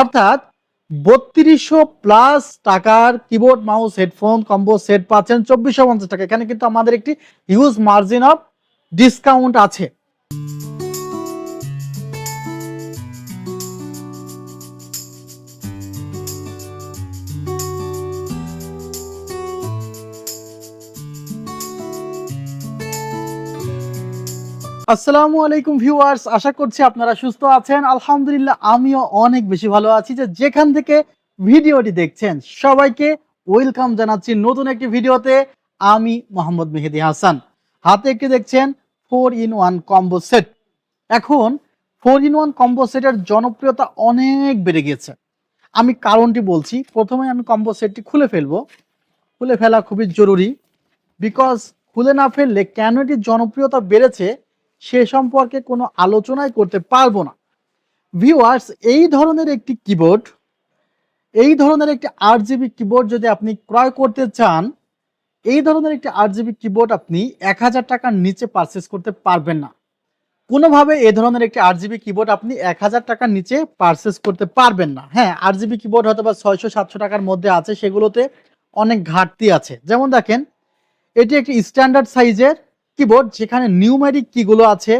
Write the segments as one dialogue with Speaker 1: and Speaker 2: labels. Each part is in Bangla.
Speaker 1: অর্থাৎ বত্রিশশো প্লাস টাকার keyboard, mouse, headphone, combo set পাচ্ছেন চব্বিশশো পঞ্চাশ টাকা। এখানে কিন্তু আমাদের একটি হিউজ মার্জিন অফ ডিসকাউন্ট আছে। আসসালামু আলাইকুম ভিউয়ার্স, আশা করছি আপনারা সুস্থ আছেন। আলহামদুলিল্লাহ, আমিও অনেক বেশি ভালো আছি যে যেখান থেকে ভিডিওটি দেখছেন, সবাইকে ওয়েলকাম জানাচ্ছি নতুন একটি ভিডিওতে। আমি মোহাম্মদ মেহেদি হাসান। হাতে একটি দেখছেন four in one combo set. এখন ফোর ইন ওয়ান কম্বো সেটের জনপ্রিয়তা অনেক বেড়ে গেছে আমি কারণটি বলছি, প্রথমে আমি কম্বো সেটটি খুলে ফেলব। খুলে ফেলা খুবই জরুরি। বিকজ খুলে না ফেললে কেন এটির জনপ্রিয়তা বেড়েছে? সে সম্পর্কে কোনো আলোচনাই করতে পারব না। ভিউয়ার্স এই ধরনের একটি কিবোর্ড এই ধরনের একটি আট জিবি কিবোর্ড যদি আপনি ক্রয় করতে চান, এই ধরনের একটি আট জিবি কিবোর্ড আপনি এক হাজার টাকার নিচে পারচেস করতে পারবেন না। কোনোভাবে এই ধরনের একটি আট জিবি কিবোর্ড আপনি এক হাজার টাকার নিচে পারচেস করতে পারবেন না। হ্যাঁ আট জিবি কিবোর্ড হয়তো বা ছয়শো, সাতশো টাকার মধ্যে আছে, সেগুলোতে অনেক ঘাটতি আছে। যেমন দেখেন, এটি একটি স্ট্যান্ডার্ড সাইজের কিবোর্ড যেখানে নিউমেরিক কিগুলো আছে,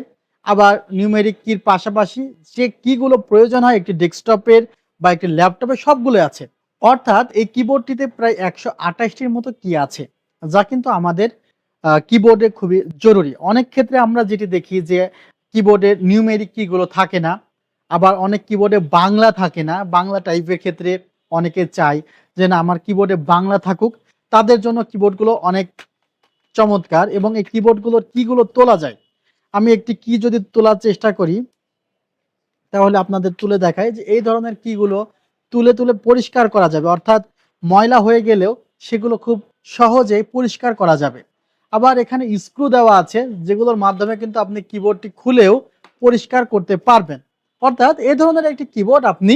Speaker 1: আবার নিউমেরিক কির পাশাপাশি যে কিগুলো প্রয়োজন হয় একটি ডেস্কটপের বা একটি ল্যাপটপের সবগুলো আছে। অর্থাৎ এই কিবোর্ডটিতে প্রায় একশো আঠাশটির মতো কি আছে, যা কিন্তু আমাদের কিবোর্ডে খুবই জরুরি। অনেক ক্ষেত্রে আমরা যেটি দেখি যে কিবোর্ডে নিউমেরিক কিগুলো থাকে না, আবার অনেক কিবোর্ডে বাংলা থাকে না। বাংলা টাইপের ক্ষেত্রে অনেকে চায় যে না, আমার কিবোর্ডে বাংলা থাকুক। তাদের জন্য কিবোর্ডগুলো অনেক চমৎকার এবং এই কিবোর্ডগুলোর কিগুলো তোলা যায়। আমি একটি কি যদি তোলার চেষ্টা করি, তাহলে আপনাদের তুলে দেখাই যে এই ধরনের কিগুলো তুলে তুলে পরিষ্কার করা যাবে। অর্থাৎ ময়লা হয়ে গেলেও সেগুলো খুব সহজেই পরিষ্কার করা যাবে। আবার এখানে স্ক্রু দেওয়া আছে, যেগুলোর মাধ্যমে কিন্তু আপনি কিবোর্ডটি খুলেও পরিষ্কার করতে পারবেন। অর্থাৎ এই ধরনের একটি কিবোর্ড আপনি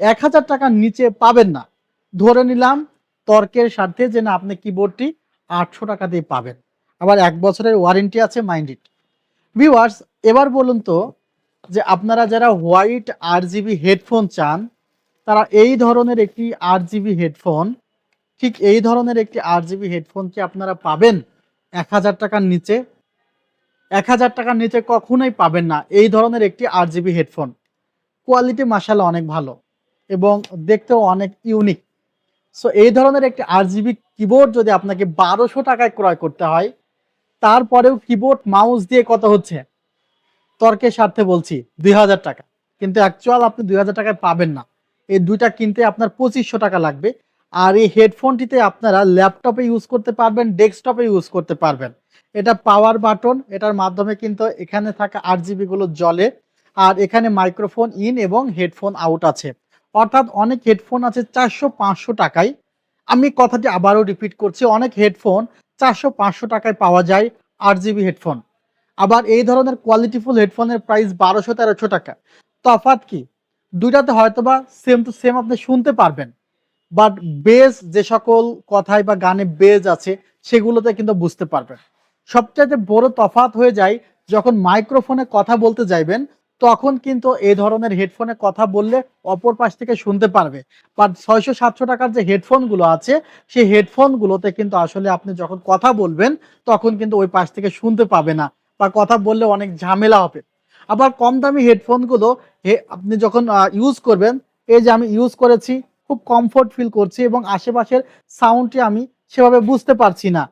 Speaker 1: এক হাজার টাকার নিচে পাবেন না। ধরে নিলাম, তর্কের স্বার্থে যে না, আপনি কিবোর্ডটি আটশো টাকা দিয়ে পাবেন। আবার এক বছরের ওয়ারেন্টি আছে মাইন্ড ইট ভিউয়ার্স এবার বলুন তো যে আপনারা যারা হোয়াইট আর জিবি হেডফোন চান, তারা এই ধরনের একটি আট জিবি হেডফোন ঠিক এই ধরনের একটি আট জিবি হেডফোন কি আপনারা পাবেন এক হাজার টাকার নিচে? এক হাজার টাকার নিচে কখনোই পাবেন না এই ধরনের একটি আট জিবি হেডফোন কোয়ালিটি মাসালা অনেক ভালো এবং দেখতেও অনেক ইউনিক সো এই ধরনের একটি আট জিবি কিবোর্ড যদি আপনাকে বারোশো টাকায় ক্রয় করতে হয়, তারপরেও কিবোর্ড মাউস দিয়ে কত হচ্ছে? তর্কের স্বার্থে বলছি, দুই হাজার টাকা। কিন্তু অ্যাকচুয়াল আপনি দুই হাজার টাকায় পাবেন না। এই দুইটা কিনতে আপনার পঁচিশশো টাকা লাগবে। আর এই হেডফোনটিতে আপনারা ল্যাপটপে ইউজ করতে পারবেন ডেস্কটপে ইউজ করতে পারবেন। এটা পাওয়ার বাটন এটার মাধ্যমে কিন্তু এখানে থাকা আট জিবিগুলো জ্বলে। আর এখানে মাইক্রোফোন ইন এবং হেডফোন আউট আছে। অর্থাৎ অনেক হেডফোন আছে চারশো পাঁচশো টাকায়। আমি কথাটি আবারও রিপিট করছি, অনেক হেডফোন চারশো পাঁচশো টাকায় পাওয়া যায় আট জিবি হেডফোন আবার এই ধরনের কোয়ালিটিফুল হেডফোনের প্রাইস বারোশো তেরোশো টাকা। তফাৎ কি? দুইটাতে হয়তোবা সেম টু সেম আপনি শুনতে পারবেন। বাট বেজ যে সকল কথায় বা গানে বেজ আছে, সেগুলোতে কিন্তু বুঝতে পারবেন। সবচাইতে বড় তফাৎ হয়ে যায়, যখন মাইক্রোফোনে কথা বলতে যাইবেন তখন কিন্তু এই ধরনের হেডফোনে কথা বললে অপর পাশ থেকে শুনতে পারবে। বাট ছয়শো সাতশো টাকার যে হেডফোনগুলো আছে, সেই হেডফোনগুলোতে কিন্তু আসলে আপনি যখন কথা বলবেন, তখন কিন্তু ওই পাশ থেকে শুনতে পাবে না বা কথা বললে অনেক ঝামেলা হবে। আবার কম দামি হেডফোনগুলো আপনি যখন ইউজ করবেন, এই যে আমি ইউজ করেছি, খুব কমফোর্ট ফিল করছি এবং আশেপাশের সাউন্ডটি আমি সেভাবে বুঝতে পারছি না।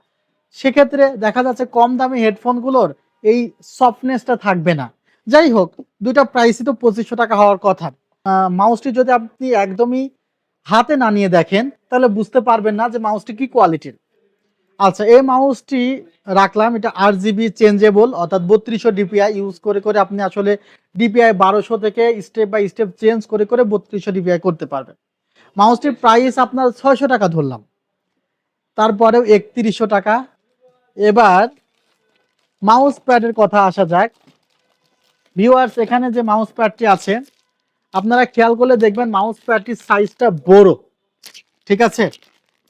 Speaker 1: সেক্ষেত্রে দেখা যাচ্ছে কম দামি হেডফোনগুলোর এই সফটনেসটা থাকবে না। যাই হোক দুটা প্রাইসই তো পঁচিশশো টাকা হওয়ার কথা। মাউসটি যদি আপনি একদমই হাতে না নিয়ে দেখেন, তাহলে বুঝতে পারবেন না যে মাউসটি কি কোয়ালিটির আচ্ছা এই মাউসটি রাখলাম, এটা আট জিবি চেঞ্জেবল অর্থাৎ বত্রিশশো ডিপিআই ইউজ করে করে আপনি আসলে ডিপিআই বারোশো থেকে স্টেপ বাই স্টেপ চেঞ্জ করে করে বত্রিশশো ডিপিআই করতে পারবেন। মাউসটির প্রাইস আপনার ছয়শো টাকা ধরলাম। তারপরেও একত্রিশশো টাকা। এবার মাউস প্যাডের কথা আসা যাক। ভিউয়ার্স এখানে যে মাউস প্যাডটি আছে, আপনারা খেয়াল করলে দেখবেন মাউস প্যাডটির সাইজটা বড়। ঠিক আছে?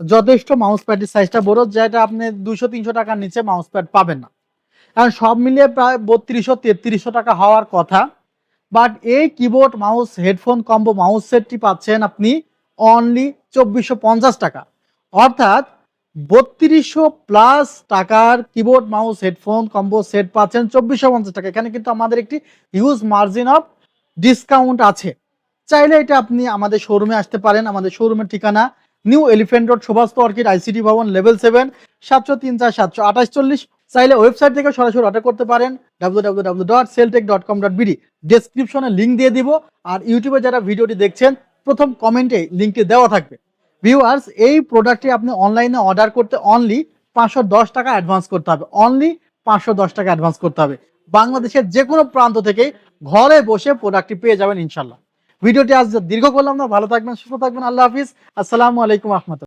Speaker 1: যথেষ্ট মাউস প্যাডটির সাইজটা বড়, যেটা আপনি দুশো তিনশো টাকার নিচে মাউস প্যাড পাবেন না। কারণ সব মিলিয়ে প্রায় বত্রিশশো, তেত্রিশশো টাকা হওয়ার কথা। বাট এই keyboard mouse headphone combo mouse সেটটি পাচ্ছেন আপনি অনলি চব্বিশশো পঞ্চাশ টাকা। অর্থাৎ বত্রিশশো প্লাস টাকার keyboard mouse headphone combo set পাচ্ছেন চব্বিশশো পঞ্চাশ টাকা। এখানে কিন্তু আমাদের একটি হিউজ মার্জিন অফ ডিসকাউন্ট আছে। চাইলে এটা আপনি আমাদের শোরুমে আসতে পারেন। আমাদের শোরুমের ঠিকানা new elephant road Subhash Orchid ICT ভবন লেভেল সেভেন সাতশো তিন চার, সাতশো আঠাশ চল্লিশ। চাইলে ওয়েবসাইট থেকে সরাসরি অর্ডার করতে পারেন। W W W dot Celltech dot com dot BD ডেসক্রিপশনে লিঙ্ক দিয়ে দিব। আর ইউটিউবে যারা ভিডিওটি দেখছেন, প্রথম কমেন্টে লিঙ্কটি দেওয়া থাকবে। ভিউয়ার্স এই প্রোডাক্টটি আপনি অনলাইনে অর্ডার করতে অনলি পাঁচশো দশ টাকা অ্যাডভান্স করতে হবে। অনলি পাঁচশো দশ টাকা অ্যাডভান্স করতে হবে। বাংলাদেশের যে কোনো প্রান্ত থেকে ঘরে বসে প্রোডাক্টটি পেয়ে যাবেন ইনশাল্লাহ ভিডিওটি আজ দীর্ঘ করলাম না। ভালো থাকবেন, সুস্থ থাকবেন। আল্লাহ হাফিজ। আসসালামু আলাইকুম আহমদ